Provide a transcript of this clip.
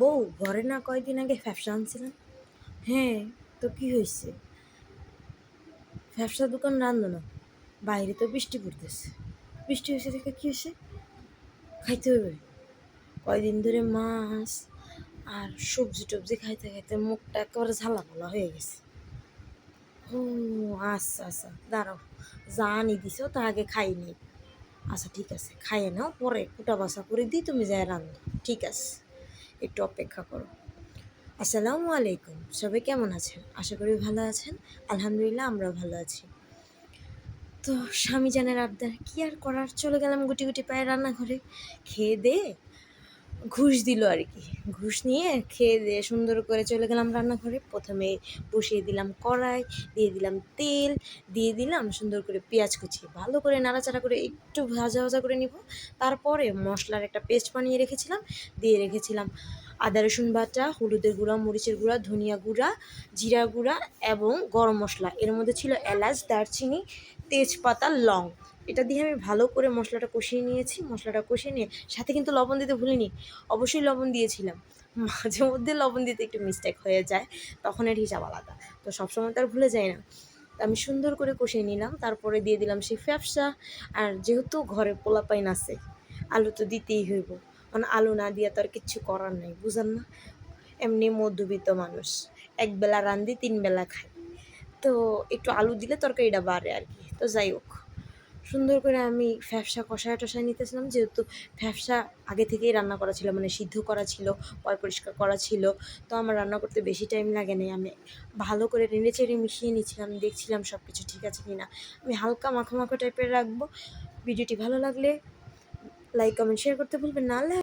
বউ, ঘরে না কয়দিন আগে ফ্যাপসা আনছিলাম হ্যাঁ তো কি হয়েছে? ফ্যাপসা দোকান রান্ধো না, বাইরে তো বৃষ্টি পড়তেছে। বৃষ্টি হয়েছে দেখে কী হয়েছে? খাইতে হবে। কয়দিন ধরে মাছ আর সবজি টবজি খাইতে খাইতে মুখটা একেবারে ঝালা ফালা হয়ে গেছে। ও আচ্ছা আচ্ছা দাঁড়াও, যা আনি দিছো তা আগে খাইনি আচ্ছা ঠিক আছে, খাইয়ে নাও, পরে কুটা বাসা করে দিই তুমি যাই রান্ধো ঠিক আছে। একটু অপেক্ষা করো। আসসালামু আলাইকুম। সবাই কেমন আছেন? আশা করি ভালো আছেন। আলহামদুলিল্লাহ, আমরাও ভালো আছি। তো স্বামী জানের আবদার কি আর করার? চলে গেলাম গুটি গুটি পায়ে রান্নাঘরে। খেয়ে দে। ঘুষ দিল আর কি। ঘুষ নিয়ে খেয়ে দিয়ে সুন্দর করে চলে গেলাম রান্নাঘরে। প্রথমে বসিয়ে দিলাম কড়াই, দিয়ে দিলাম তেল, দিয়ে দিলাম সুন্দর করে পেঁয়াজ কুচি। ভালো করে নাড়াচাড়া করে একটু ভাজা ভাজা করে নিব। তারপরে মশলার একটা পেস্ট বানিয়ে রেখেছিলাম। দিয়ে রেখেছিলাম আদা, রসুন বাটা, হলুদের গুঁড়া, মরিচের গুঁড়া, ধনিয়া গুঁড়া, জিরা গুঁড়া এবং গরম মশলা। এর মধ্যে ছিল এলাচ, দারচিনি, তেজপাতা, লং। এটা দিয়ে আমি ভালো করে মশলাটা কষিয়ে নিয়েছি। মশলাটা কষিয়ে নিয়ে সাথে কিন্তু লবণ দিতে ভুলিনি, অবশ্যই লবণ দিয়েছিলাম। মাঝে মধ্যে লবণ দিতে একটু মিস্টেক হয়ে যায়, তখন এর হিসাব আলাদা। তো সবসময় তো আর ভুলে যায় না। আমি সুন্দর করে কষিয়ে নিলাম, তারপরে দিয়ে দিলাম সেই ফ্যাপসা। আর যেহেতু ঘরে পোলাপাইন আছে, আলু তো দিতেই হইব। মানে আলু না দিয়ে তো আর কিচ্ছু করার নেই, বুঝেন না? এমনি মধ্যবিত্ত মানুষ, এক বেলা রান্ধি তিন বেলা খাই। তো একটু আলু দিলে তরকারিটা বাড়ে আর কি। তো যাই হোক, সুন্দর করে আমি ফ্যাপসা কষায় টষায় নিতেছিলাম, যেহেতু ফ্যাপসা আগে থেকেই রান্না করা ছিল মানে সিদ্ধ করা ছিল, পয় পরিষ্কার করা ছিল, তো আমার রান্না করতে বেশি টাইম লাগে নাই। আমি ভালো করে নেড়ে চেড়ে মিশিয়ে নিচ্ছিলাম দেখছিলাম সব কিছু ঠিক আছে কি না। আমি হালকা মাখো মাখো টাইপের রাখব। ভিডিওটি ভালো লাগলে লাইক কমেন্ট শেয়ার করতে ভুলবেন না।